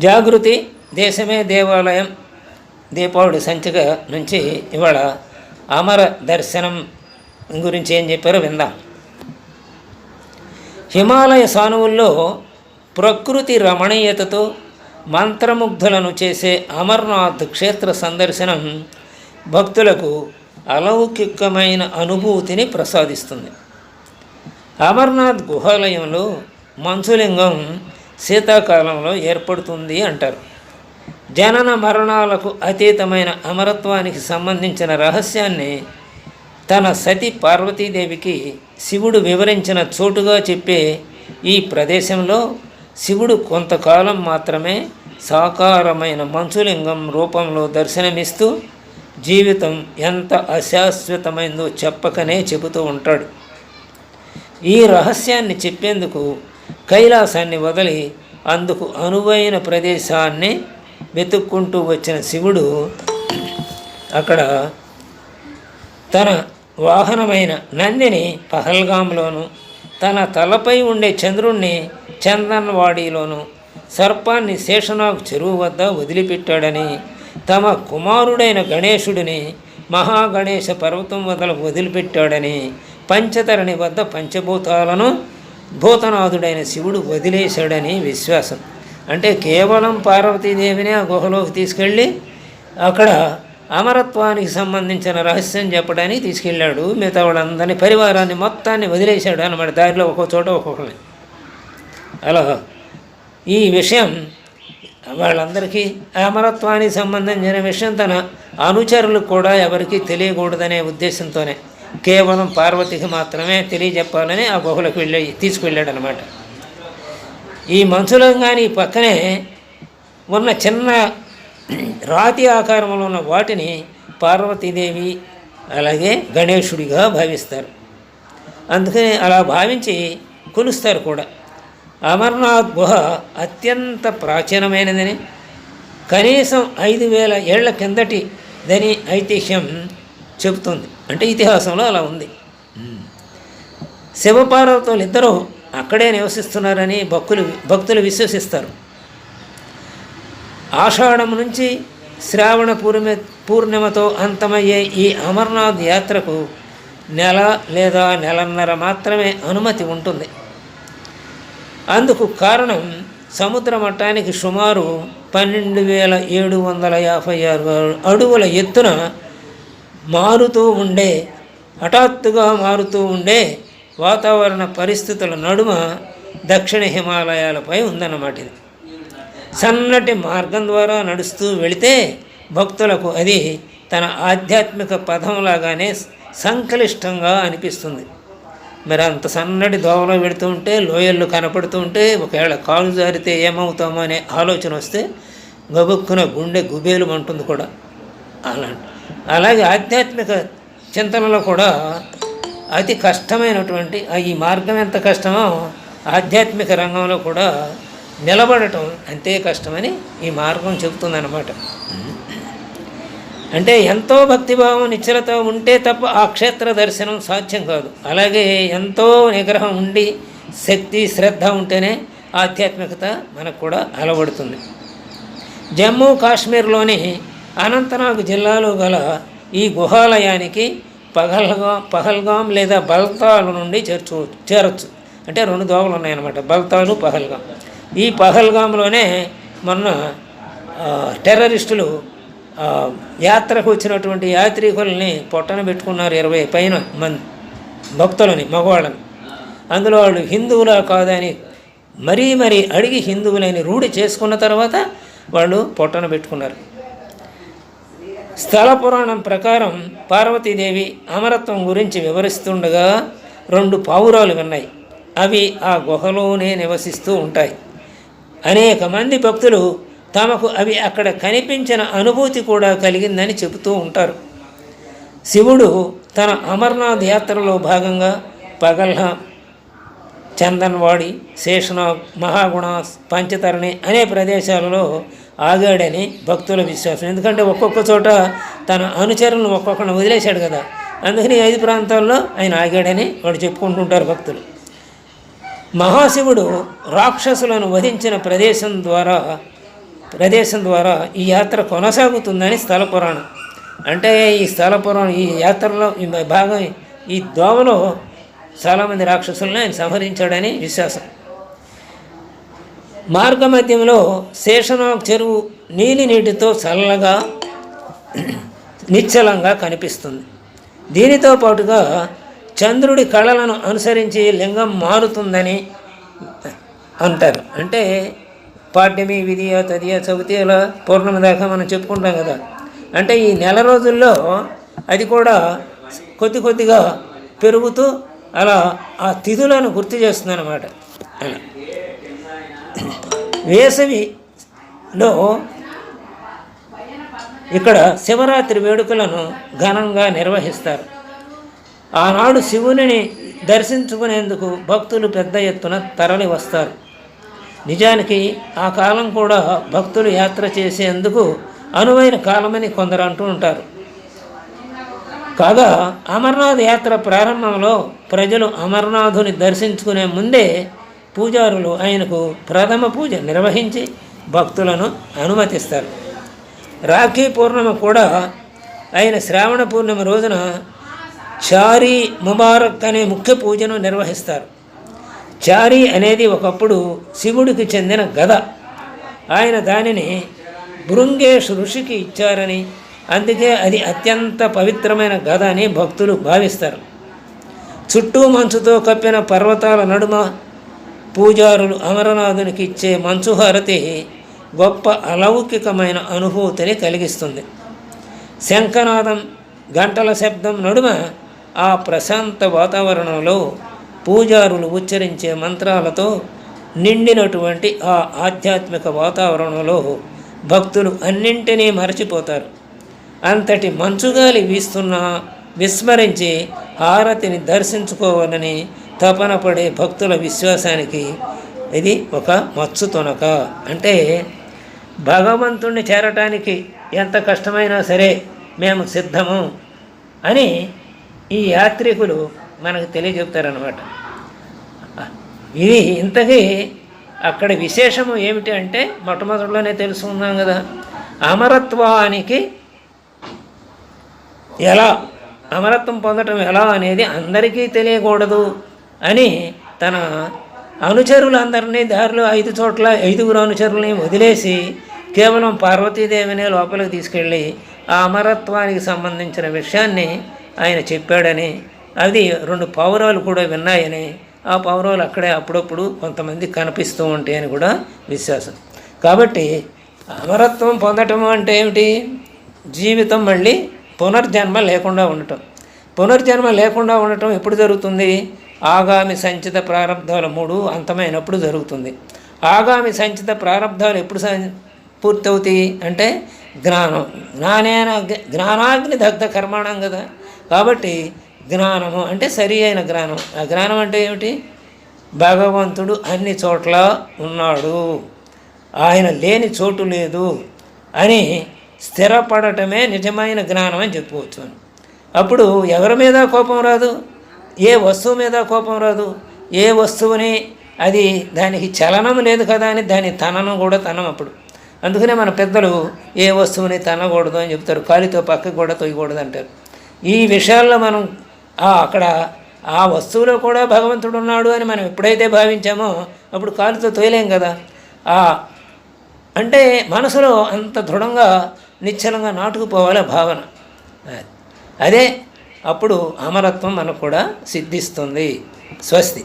జాగృతి దేశమే దేవాలయం. దీపావళి సంచిక నుంచి ఇవాళ అమర దర్శనం గురించి ఏం చెప్పారో విందాం. హిమాలయ సానువుల్లో ప్రకృతి రమణీయతతో మంత్రముగ్ధులను చేసే అమర్నాథ్ క్షేత్ర సందర్శనం భక్తులకు అలౌకికమైన అనుభూతిని ప్రసాదిస్తుంది. అమర్నాథ్ గుహాలయంలో మంచులింగం శీతాకాలంలో ఏర్పడుతుంది అంటారు. జనన మరణాలకు అతీతమైన అమరత్వానికి సంబంధించిన రహస్యాన్ని తన సతి పార్వతీదేవికి శివుడు వివరించిన చోటుగా చెప్పే ఈ ప్రదేశంలో శివుడు కొంతకాలం మాత్రమే సాకారమైన మంచులింగం రూపంలో దర్శనమిస్తూ జీవితం ఎంత అశాశ్వతమైందో చెప్పకనే చెబుతూ ఉంటాడు. ఈ రహస్యాన్ని చెప్పేందుకు కైలాసాన్ని వదిలి అందుకు అనువైన ప్రదేశాన్ని వెతుక్కుంటూ వచ్చిన శివుడు అక్కడ తన వాహనమైన నందిని పహల్గాంలోను తన తలపై ఉండే చంద్రుణ్ణి చందన్వాడీలోను సర్పాన్ని శేషనాగ్ చెరువు వద్ద వదిలిపెట్టాడని తమ కుమారుడైన గణేశుడిని మహాగణేశ పర్వతం వద్ద వదిలిపెట్టాడని పంచతరణి వద్ద పంచభూతాలను భూతనాథుడైన శివుడు వదిలేశాడని విశ్వాసం. అంటే కేవలం పార్వతీదేవిని ఆ గుహలోకి తీసుకెళ్ళి అక్కడ అమరత్వానికి సంబంధించిన రహస్యం చెప్పడానికి తీసుకెళ్ళాడు. మిగతా వాళ్ళందరినీ పరివారాన్ని మొత్తాన్ని వదిలేశాడు అనమాట దారిలో ఒక్కో చోట ఒక్కొక్కరిని అలా ఈ విషయం వాళ్ళందరికీ అమరత్వానికి సంబంధించిన విషయం తన అనుచరులకు కూడా ఎవరికీ తెలియకూడదనే ఉద్దేశంతోనే. కేవలం పార్వతికి మాత్రమే తెలియజెప్పాలని ఆ గుహలకు వెళ్ళి తీసుకువెళ్ళాడు అనమాట ఈ మంచులంగాని పక్కనే ఉన్న చిన్న రాతి ఆకారంలో ఉన్న వాటిని పార్వతీదేవి అలాగే గణేశుడిగా భావిస్తారు. అందుకని అలా భావించి కొలుస్తారు కూడా. అమర్నాథ్ గుహ అత్యంత ప్రాచీనమైనదని కనీసం ఐదు వేల ఏళ్ళ కిందటిదని ఐతిహ్యం చెబుతుంది. అంటే ఇతిహాసంలో అలా ఉంది. శివపార్వతులు ఇద్దరూ అక్కడే నివసిస్తున్నారని భక్తులు భక్తులు విశ్వసిస్తారు. ఆషాఢం నుంచి శ్రావణ పూర్ణి పూర్ణిమతో అంతమయ్యే ఈ అమర్నాథ్ యాత్రకు నెల లేదా నెలన్నర మాత్రమే అనుమతి ఉంటుంది. అందుకు కారణం సముద్ర మట్టానికి సుమారు పన్నెండు వేల ఏడు వందల యాభై ఆరు అడుగుల ఎత్తున మారుతూ ఉండే హఠాత్తుగా మారుతూ ఉండే వాతావరణ పరిస్థితుల నడుమ దక్షిణ హిమాలయాలపై ఉందన్నమాట ఇది. సన్నటి మార్గం ద్వారా నడుస్తూ వెళితే భక్తులకు అది తన ఆధ్యాత్మిక పదంలాగానే సంక్లిష్టంగా అనిపిస్తుంది. మరి అంత సన్నటి దోవలో పెడుతూ ఉంటే లోయళ్ళు కనపడుతూ ఉంటే ఒకవేళ కాలు జారితే ఏమవుతామో అనే ఆలోచన వస్తే గబుక్కున గుండె గుబేలు అంటుంది కూడా. అలాంటి అలాగే ఆధ్యాత్మిక చింతనలో కూడా అతి కష్టమైనటువంటి ఈ మార్గం ఎంత కష్టమో ఆధ్యాత్మిక రంగంలో కూడా నిలబడటం అంతే కష్టమని ఈ మార్గం చెబుతుందన్నమాట. అంటే ఎంతో భక్తిభావం నిశ్చలత ఉంటే తప్ప ఆ క్షేత్ర దర్శనం సాధ్యం కాదు. అలాగే ఎంతో నిగ్రహం ఉండి శక్తి శ్రద్ధ ఉంటేనే ఆధ్యాత్మికత మనకు కూడా అలవడుతుంది. జమ్మూ కాశ్మీర్లోని అనంతనాగ్ జిల్లాలో గల ఈ గుహాలయానికి పహల్గాం పహల్గాం లేదా బల్తాల నుండి చేర్చు చేరొచ్చు. అంటే రెండు దోవలు ఉన్నాయన్నమాట. బల్తాలు పహల్గాం. ఈ పహల్గాంలోనే మొన్న టెర్రరిస్టులు యాత్రకు వచ్చినటువంటి యాత్రికుల్ని పొట్టన పెట్టుకున్నారు ఇరవై పైన మంది భక్తులని మగవాళ్ళని. అందులో వాళ్ళు హిందువులా కాదని మరీ మరీ అడిగి హిందువులని రూఢి చేసుకున్న తర్వాత వాళ్ళు పొట్టన పెట్టుకున్నారు. స్థల పురాణం ప్రకారం పార్వతీదేవి అమరత్వం గురించి వివరిస్తుండగా రెండు పావురాలు విన్నాయి. అవి ఆ గుహలోనే నివసిస్తూ ఉంటాయి. అనేక మంది భక్తులు తమకు అవి అక్కడ కనిపించిన అనుభూతి కూడా కలిగిందని చెబుతూ ఉంటారు. శివుడు తన అమర్నాథ్ యాత్రలో భాగంగా పగల్హ చందన్వాడి శేషనాగ్ మహాగుణ పంచతరణి అనే ప్రదేశాలలో ఆగాడని భక్తుల విశ్వాసం. ఎందుకంటే ఒక్కొక్క చోట తన అనుచరులను ఒక్కొక్కరిని వదిలేశాడు కదా. అందుకని ఐదు ప్రాంతాల్లో ఆయన ఆగాడని వాడు చెప్పుకుంటుంటారు భక్తులు. మహాశివుడు రాక్షసులను వధించిన ప్రదేశం ద్వారా ప్రదేశం ద్వారా ఈ యాత్ర కొనసాగుతుందని స్థల పురాణం. అంటే ఈ స్థల పురాణం ఈ యాత్రలో ఈ భాగం ఈ దోవలో చాలామంది రాక్షసులను ఆయన సంహరించాడని విశ్వాసం. మార్గమధ్యంలో శేషనాగ్ చెరువు నీలి నీటితో చల్లగా నిశ్చలంగా కనిపిస్తుంది. దీనితో పాటుగా చంద్రుడి కళలను అనుసరించి లింగం మారుతుందని అంటారు. అంటే పాడ్యమి విధియ తదియ చవితి అలా పౌర్ణమి దాకా మనం చెప్పుకుంటాం కదా. అంటే ఈ నెల రోజుల్లో అది కూడా కొద్ది కొద్దిగా పెరుగుతూ అలా ఆ తిథులను గుర్తు చేస్తుంది అన్నమాట అలా వేసవిలో ఇక్కడ శివరాత్రి వేడుకలను ఘనంగా నిర్వహిస్తారు. ఆనాడు శివునిని దర్శించుకునేందుకు భక్తులు పెద్ద ఎత్తున తరలి వస్తారు. నిజానికి ఆ కాలం కూడా భక్తులు యాత్ర చేసేందుకు అనువైన కాలమని కొందరు అంటూ ఉంటారు. కాగా అమర్నాథ్ యాత్ర ప్రారంభంలో ప్రజలు అమర్నాథుని దర్శించుకునే ముందే పూజారులు ఆయనకు ప్రథమ పూజ నిర్వహించి భక్తులను అనుమతిస్తారు. రాఖీ పూర్ణిమ కూడా ఆయన శ్రావణ పూర్ణిమ రోజున చారీ ముబారక్ అనే ముఖ్య పూజను నిర్వహిస్తారు. చారీ అనేది ఒకప్పుడు శివుడికి చెందిన గద. ఆయన దానిని బృంగేష్ ఋషికి ఇచ్చారని అందుకే అది అత్యంత పవిత్రమైన గద అని భక్తులు భావిస్తారు. చుట్టూ మంచుతో కప్పిన పర్వతాల నడుమ పూజారులు అమరనాథునికి ఇచ్చే మంచుహారతి గొప్ప అలౌకికమైన అనుభూతిని కలిగిస్తుంది. శంఖనాదం గంటల శబ్దం నడుమ ఆ ప్రశాంత వాతావరణంలో పూజారులు ఉచ్చరించే మంత్రాలతో నిండినటువంటి ఆ ఆధ్యాత్మిక వాతావరణంలో భక్తులు అన్నింటినీ మరచిపోతారు. అంతటి మంచుగాలి వీస్తున్నా విస్మరించి హారతిని దర్శించుకోవాలని తపన పడే భక్తుల విశ్వాసానికి ఇది ఒక మత్సు తొనక. అంటే భగవంతుణ్ణి చేరటానికి ఎంత కష్టమైనా సరే మేము సిద్ధము అని ఈ యాత్రికులు మనకు తెలియజెప్తారనమాట ఇది ఇంతకీ అక్కడ విశేషము ఏమిటి అంటే మొట్టమొదటిలోనే తెలుసుకున్నాం కదా. అమరత్వానికి ఎలా అమరత్వం పొందటం ఎలా అనేది అందరికీ తెలియకూడదు. అని తన అనుచరులందరినీ దారిలో ఐదు చోట్ల ఐదుగురు అనుచరుల్ని వదిలేసి కేవలం పార్వతీదేవిని లోపలికి తీసుకెళ్ళి ఆ అమరత్వానికి సంబంధించిన విషయాన్ని ఆయన చెప్పాడని అది రెండు పౌరాలు కూడా విన్నాయని ఆ పౌరాలు అక్కడే అప్పుడప్పుడు కొంతమంది కనిపిస్తూ ఉంటాయని కూడా విశ్వాసం. కాబట్టి అమరత్వం పొందటం అంటే ఏమిటి? జీవితం మళ్ళీ పునర్జన్మ లేకుండా ఉండటం. పునర్జన్మ లేకుండా ఉండటం ఎప్పుడు జరుగుతుంది? ఆగామి సంచిత ప్రారంధాలు మూడు అంతమైనప్పుడు జరుగుతుంది. ఆగామి సంచిత ప్రారంధాలు ఎప్పుడు పూర్తవుతాయి అంటే జ్ఞానం. జ్ఞానేన జ్ఞానాగ్ని దగ్ధ కర్మాణం కదా. కాబట్టి జ్ఞానము అంటే సరి అయిన జ్ఞానం. ఆ జ్ఞానం అంటే ఏమిటి? భగవంతుడు అన్ని చోట్ల ఉన్నాడు. ఆయన లేని చోటు లేదు అని స్థిరపడటమే నిజమైన జ్ఞానం అని చెప్పుకోవచ్చు అప్పుడు ఎవరి మీద కోపం రాదు? ఏ వస్తువు మీద కోపం రాదు. ఏ వస్తువుని అది దానికి చలనం లేదు కదా అని దాని తననం కూడా తనం అప్పుడు. అందుకనే మన పెద్దలు ఏ వస్తువుని తనకూడదు అని చెప్తారు. కాలితో పక్కకు కూడా తొయ్యకూడదు అంటారు. ఈ విషయాల్లో మనం అక్కడ ఆ వస్తువులో కూడా భగవంతుడు ఉన్నాడు అని మనం ఎప్పుడైతే భావించామో అప్పుడు కాలుతో తోయలేం కదా. ఆ అంటే మనసులో అంత దృఢంగా నిశ్చలంగా నాటుకుపోవాలి భావన. అదే అప్పుడు అమరత్వం మనకు కూడా సిద్ధిస్తుంది. స్వస్తి.